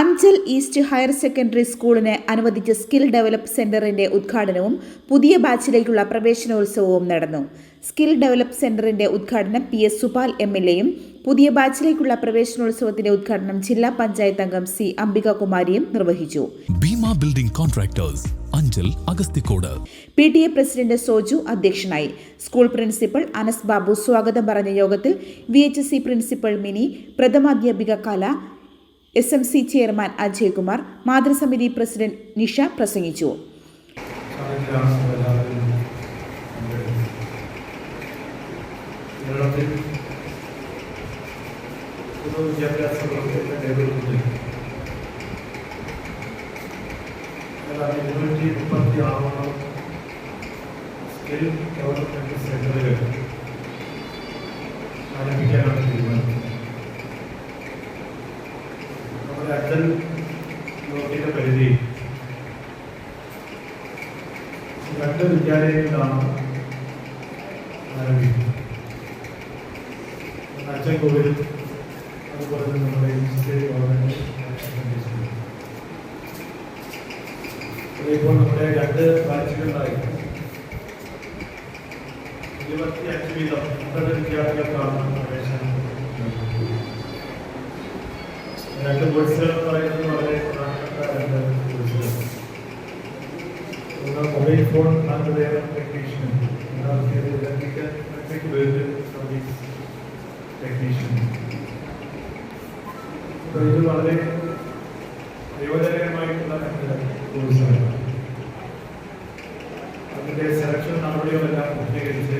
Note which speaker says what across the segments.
Speaker 1: Anchal east higher secondary സ്കൂളിന് അനുവദിച്ച skill develop സെന്ററിന്റെ ഉദ്ഘാടനവും പുതിയ ബാച്ചിലേക്കുള്ള പ്രവേശനോത്സവവും നടന്നു. സ്കിൽ ഡെവലപ്പ് സെന്ററിന്റെ ഉദ്ഘാടനം P S Supal M L എയും പുതിയ ബാച്ചിലേക്കുള്ള പ്രവേശനോത്സവത്തിന്റെ ഉദ്ഘാടനം ജില്ലാ പഞ്ചായത്ത് അംഗം സി അംബികകുമാരിയും നിർവഹിച്ചു.
Speaker 2: Bhima building contractors Anchal Agasthikode.
Speaker 1: P T A president Soju അധ്യക്ഷനായി. സ്കൂൾ പ്രിൻസിപ്പൽ അനസ് ബാബു സ്വാഗതം പറഞ്ഞ യോഗത്തിൽ V H C principal Mini പ്രഥമാധ്യാപിക Kala S M C chairman Ajaykumar മാതൃസമിതി president Nisha പ്രസംഗിച്ചു.
Speaker 3: ഇരുന്നൂറ്റി മുപ്പത്തി ആറോളം സ്കിൽ ഡെവലപ്മെന്റ് സെന്ററുകൾ ആരംഭിക്കാനാണ് തീരുമാനിച്ചത് നമ്മുടെ അഞ്ചൽ പരിധിയിൽ രണ്ട് വിദ്യാലയങ്ങളിലാണ് ആരംഭിക്കുന്നത് അച്ചൻകോവിലും അതുപോലെ തന്നെ നമ്മുടെ സ്റ്റേറ്റ് ഗവൺമെന്റ് ഇപ്പോൾ നമ്മുടെ രണ്ട് ബാച്ചുകളിലായി ഇരുപത്തി അഞ്ച് വീതം അമ്പത് വിദ്യാർത്ഥികൾക്കാണ് പ്രവേശനം. രണ്ട് കോഴ്സുകൾ എന്ന് പറയുന്നത് വളരെ പ്രധാനപ്പെട്ട രണ്ട് കോഴ്സുകളാണ് una mobile phone and their technician. Now here is electrical electric vehicle service technician. അപ്പോൾ ഇത് വളരെ പ്രയോജനകരമായിട്ടുള്ള രണ്ട് കോഴ്സാണ് അതിൻ്റെ സെലക്ഷൻ നടപടികളെല്ലാം പൂർത്തീകരിച്ച്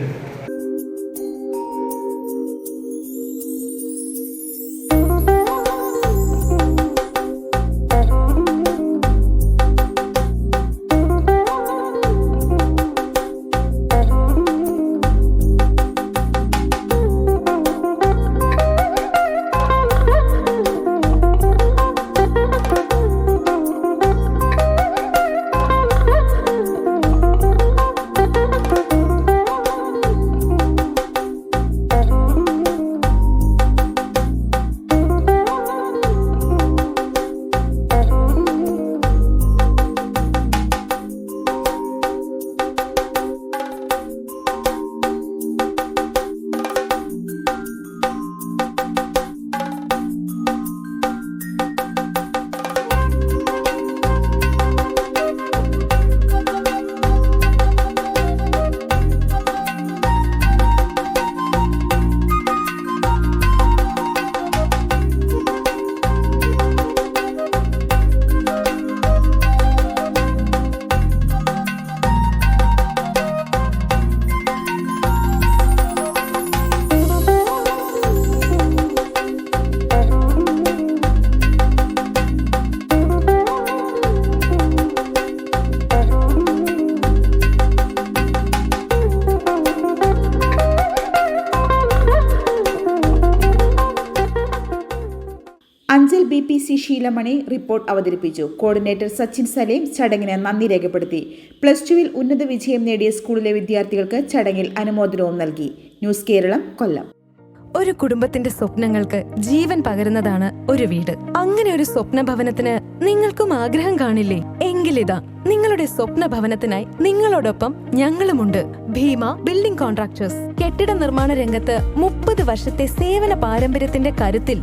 Speaker 1: പി സി ശീലമണി റിപ്പോർട്ട് അവതരിപ്പിച്ചു. കോർഡിനേറ്റർ സച്ചിൻ സലീം ചടങ്ങിന് നന്ദി രേഖപ്പെടുത്തി. പ്ലസ് ടുവിൽ ഉന്നത വിജയം നേടിയ സ്കൂളിലെ വിദ്യാർത്ഥികൾക്ക് ചടങ്ങിൽ അനുമോദനവും നൽകി. ന്യൂസ് കേരളം കൊല്ലം.
Speaker 4: ഒരു കുടുംബത്തിന്റെ സ്വപ്നങ്ങൾക്ക് ജീവൻ പകരുന്നതാണ് ഒരു വീട്. അങ്ങനെ ഒരു സ്വപ്ന ഭവനത്തിന് നിങ്ങൾക്കും ആഗ്രഹം കാണില്ലേ? എങ്കിലിതാ നിങ്ങളുടെ സ്വപ്ന ഭവനത്തിനായി നിങ്ങളോടൊപ്പം ഞങ്ങളുമുണ്ട്. Bheema building contractors. കെട്ടിട നിർമ്മാണ രംഗത്ത് മുപ്പത് വർഷത്തെ സേവന പാരമ്പര്യത്തിന്റെ കരുത്തിൽ